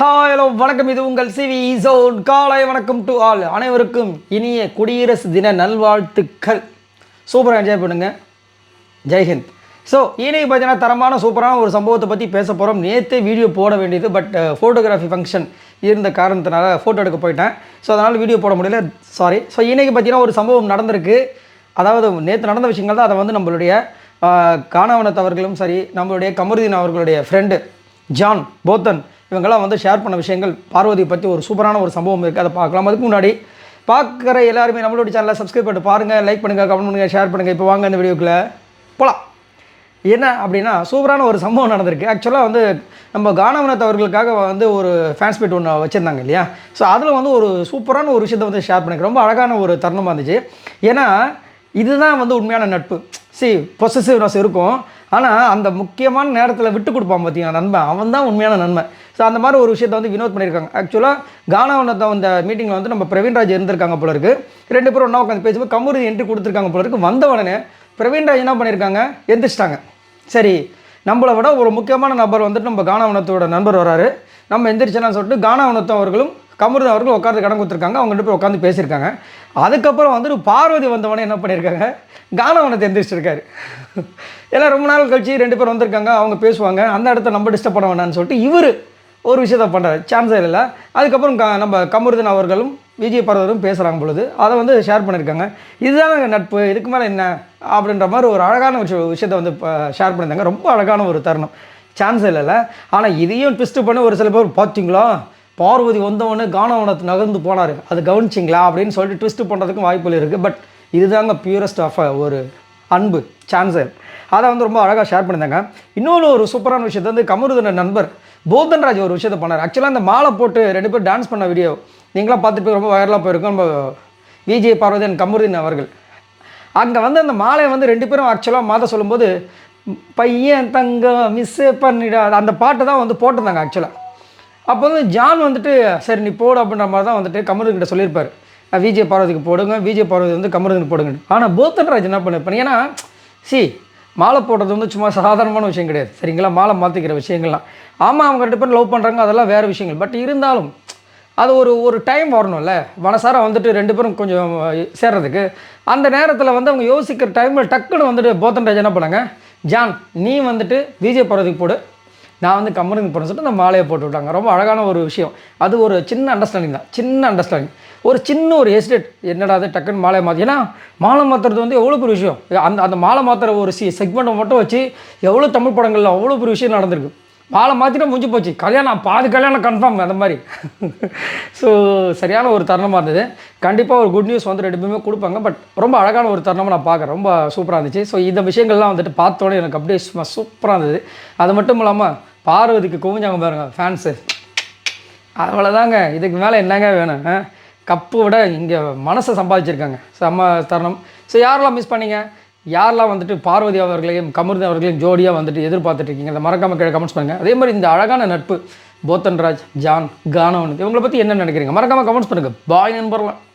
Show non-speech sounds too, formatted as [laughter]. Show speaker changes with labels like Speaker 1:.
Speaker 1: hi hello வணக்கம் இது உங்கள் சிவி ஈசோன் காலை வணக்கம் டு ஆல் அனைவருக்கும் இனிய குடியரசு தின நல்வாழ்த்துக்கள் சூப்பராக என்ஜாய் பண்ணுங்கள் ஜெய்ஹிந்த் ஸோ இனி பார்த்தீங்கன்னா தரமான சூப்பரான ஒரு சம்பவத்தை பற்றி பேச போகிறோம் நேற்றே வீடியோ போட வேண்டியது பட் ஃபோட்டோகிராஃபி ஃபங்க்ஷன் இருந்த காரணத்தினால ஃபோட்டோ எடுக்க போயிட்டேன் ஸோ அதனால் வீடியோ போட முடியல சாரி ஸோ இன்றைக்கி பார்த்தீங்கன்னா ஒரு சம்பவம் நடந்திருக்கு அதாவது நேற்று நடந்த விஷயங்கள் தான் அதை வந்து நம்மளுடைய uh, காணவனத்தவர்களும் சரி நம்மளுடைய கமருதீன் அவர்களுடைய ஃப்ரெண்டு ஜான் போத்தன் இவங்கெல்லாம் வந்து ஷேர் பண்ண விஷயங்கள் பார்வதி பற்றி ஒரு சூப்பரான ஒரு சம்பவம் இருக்குது அதை பார்க்கலாம் அதுக்கு முன்னாடி பார்க்குற எல்லாருமே நம்மளோட சேனலை சப்ஸ்கிரைப் பண்ணிட்டு பாருங்கள் லைக் பண்ணுங்கள் கமெண்ட் பண்ணுங்கள் ஷேர் பண்ணுங்கள் இப்போ வாங்க இந்த வீடியோக்குள்ளே போகலாம் என்ன அப்படின்னா சூப்பரான ஒரு சம்பவம் நடந்திருக்கு ஆக்சுவலாக வந்து நம்ம கானவனத் அவர்களுக்காக வந்து ஒரு ஃபேன்ஸ் மீட் ஒன்று வச்சுருந்தாங்க இல்லையா ஸோ அதில் வந்து ஒரு சூப்பரான ஒரு விஷயத்தை வந்து ஷேர் பண்ணிக்கிறேன் ரொம்ப அழகான ஒரு தருணமாக இருந்துச்சு ஏன்னா இதுதான் வந்து உண்மையான நட்பு சி பொசிசிவ்னஸ் இருக்கும் ஆனால் அந்த முக்கியமான நேரத்தில் விட்டு கொடுப்பான் பார்த்தீங்கன்னா நண்பன் அவன் தான் உண்மையான நன்மை ஸோ அந்த மாதிரி ஒரு விஷயத்தை வந்து வினோத் பண்ணியிருக்காங்க ஆக்சுவலாக கானாவனத்தை அந்த மீட்டிங்கில் வந்து நம்ம பிரவீன்ராஜ் இருந்திருக்காங்க போல இருக்கு ரெண்டு பேரும் ஒன்றா உட்காந்து பேசும்போது கமுருதி என்ட்ரி கொடுத்துருக்காங்க போல வந்த உடனே பிரவீன்ராஜ் என்ன பண்ணியிருக்காங்க எந்திரிச்சிட்டாங்க சரி நம்மளை விட ஒரு முக்கியமான நபர் வந்துட்டு நம்ம கானாவனத்தோட நண்பர் வராரு நம்ம எந்திரிச்சேன்னு சொல்லிட்டு கானாவனத்தம் அவர்களும் கமருதன் அவர்கள் உட்காந்து கடன் கொடுத்துருக்காங்க அவங்க ரெண்டு பேர் உட்காந்து பேசியிருக்காங்க அதுக்கப்புறம் வந்துட்டு பார்வதி வந்தவொடனே என்ன பண்ணியிருக்காங்க கானவனை தெரிஞ்சிருக்காரு ஏன்னா ரொம்ப நாள் கழிச்சு ரெண்டு பேர் வந்திருக்காங்க அவங்க பேசுவாங்க அந்த இடத்த நம்ம டிஸ்டர்ப் பண்ண வேணான்னு சொல்லிட்டு இவர் ஒரு விஷயத்த பண்ணுறாரு சான்ஸ் இல்லை அதுக்கப்புறம் க நம்ம கமருதன் அவர்களும் விஜய் பர்வரும் பேசுகிறாங்க பொழுது அதை வந்து ஷேர் பண்ணியிருக்காங்க இதுதான் நட்பு இதுக்கு மேலே என்ன அப்படின்ற மாதிரி ஒரு அழகான விஷய விஷயத்த வந்து ஷேர் பண்ணியிருந்தாங்க ரொம்ப அழகான ஒரு தருணம் சான்ஸ் இல்லைல்ல ஆனால் இதையும் ட்விஸ்ட்டு பண்ணி ஒரு சில பேர் பார்த்தீங்களா பார்வதி வந்தவொடனே கானவனத்து நகர்ந்து போனார் அது கவனிச்சிங்களா அப்படின்னு சொல்லிட்டு ட்விஸ்ட் பண்ணுறதுக்கும் வாய்ப்புகள் இருக்குது பட் இதுதாங்க பியூரஸ்ட் ஆஃப் uh, ஒரு அன்பு சான்சர் அதை வந்து ரொம்ப அழகாக ஷேர் பண்ணியிருந்தாங்க இன்னொன்று ஒரு சூப்பரான விஷயத்த வந்து கமருதன நண்பர் போதன்ராஜ் ஒரு விஷயத்த பண்ணார் ஆக்சுவலாக அந்த மாலை போட்டு ரெண்டு பேர் டான்ஸ் பண்ண வீடியோ நீங்களாம் பார்த்துட்டு ரொம்ப வைரலாக போயிருக்கோம் நம்ம விஜய் பார்வதன் கமருதீன் அவர்கள் அங்கே வந்து அந்த மாலையை வந்து ரெண்டு பேரும் ஆக்சுவலாக மாத சொல்லும்போது பையன் தங்க மிஸ்ஸே பண்ணிடாத அந்த பாட்டு தான் வந்து போட்டிருந்தாங்க ஆக்சுவலாக அப்போ வந்து ஜான் வந்துட்டு சரி நீ போடு அப்படின்ற மாதிரி தான் வந்துட்டு கமருங்கிட்ட சொல்லியிருப்பார் விஜய் பார்வதிக்கு போடுங்க விஜய் பார்வதி வந்து கமருதுன்னு போடுங்க ஆனால் போத்தன்ராஜ் என்ன பண்ணிருப்பார் ஏன்னா சி மாலை போடுறது வந்து சும்மா சாதாரணமான விஷயம் கிடையாது சரிங்களா மாலை மாற்றிக்கிற விஷயங்கள்லாம் ஆமாம் அவங்க ரெண்டு பேரும் லவ் பண்ணுறாங்க அதெல்லாம் வேறு விஷயங்கள் பட் இருந்தாலும் அது ஒரு ஒரு டைம் வரணும்ல மனசார வந்துட்டு ரெண்டு பேரும் கொஞ்சம் சேர்றதுக்கு அந்த நேரத்தில் வந்து அவங்க யோசிக்கிற டைமில் டக்குன்னு வந்துட்டு போத்தன்ராஜ் என்ன பண்ணாங்க ஜான் நீ வந்துட்டு விஜய் பார்வதிக்கு போடு நான் வந்து கம்மருங்க போகிறேன் சொல்லிட்டு அந்த மாலையை போட்டு விட்டாங்க ரொம்ப அழகான ஒரு விஷயம் அது ஒரு சின்ன அண்டர்ஸ்டாண்டிங் தான் சின்ன அண்டர்ஸ்டாண்டிங் ஒரு சின்ன ஒரு எஸ்டேட் என்னடா அது டக்குன்னு மாலை மாற்றி ஏன்னா மாலை மாற்றுறது வந்து எவ்வளோ பெரிய விஷயம் அந்த அந்த மாலை மாற்றுற ஒரு சி செக்மெண்ட்டை மட்டும் வச்சு எவ்வளோ தமிழ் படங்களில் அவ்வளோ பெரிய விஷயம் நடந்திருக்கு மாலை மாற்றினா முடிஞ்சு போச்சு கல்யாணம் பாதி கல்யாணம் கன்ஃபார்ம் அந்த மாதிரி ஸோ [laughs] சரியான ஒரு தருணமாக இருந்தது கண்டிப்பாக ஒரு குட் நியூஸ் வந்து ரெண்டு பேருமே கொடுப்பாங்க பட் ரொம்ப அழகான ஒரு தருணமாக நான் பார்க்குறேன் ரொம்ப சூப்பராக இருந்துச்சு ஸோ இந்த விஷயங்கள்லாம் வந்துட்டு பார்த்தோன்னே எனக்கு அப்படியே சூப்பராக இருந்தது அது மட்டும் இல்லாமல் பார்வதிக்கு குவிஞ்சாங்க பாருங்க ஃபேன்ஸு அவ்வளோதாங்க இதுக்கு மேலே என்னங்க வேணும் கப்பு விட இங்கே மனசை சம்பாதிச்சிருக்காங்க செம்ம தருணம் ஸோ யாரெல்லாம் மிஸ் பண்ணீங்க யாரெல்லாம் வந்துட்டு பார்வதி அவர்களையும் கமருதி அவர்களையும் ஜோடியாக வந்துட்டு எதிர்பார்த்துட்டு இருக்கீங்க அதை மறக்காமல் கீழே கமெண்ட்ஸ் பண்ணுங்கள் அதே மாதிரி இந்த அழகான நட்பு போத்தன்ராஜ் ஜான் கானவன் இவங்களை பற்றி என்ன நினைக்கிறீங்க மறக்காமல் கமெண்ட்ஸ் பண்ணுங்கள் பாய் நண்பர்லாம்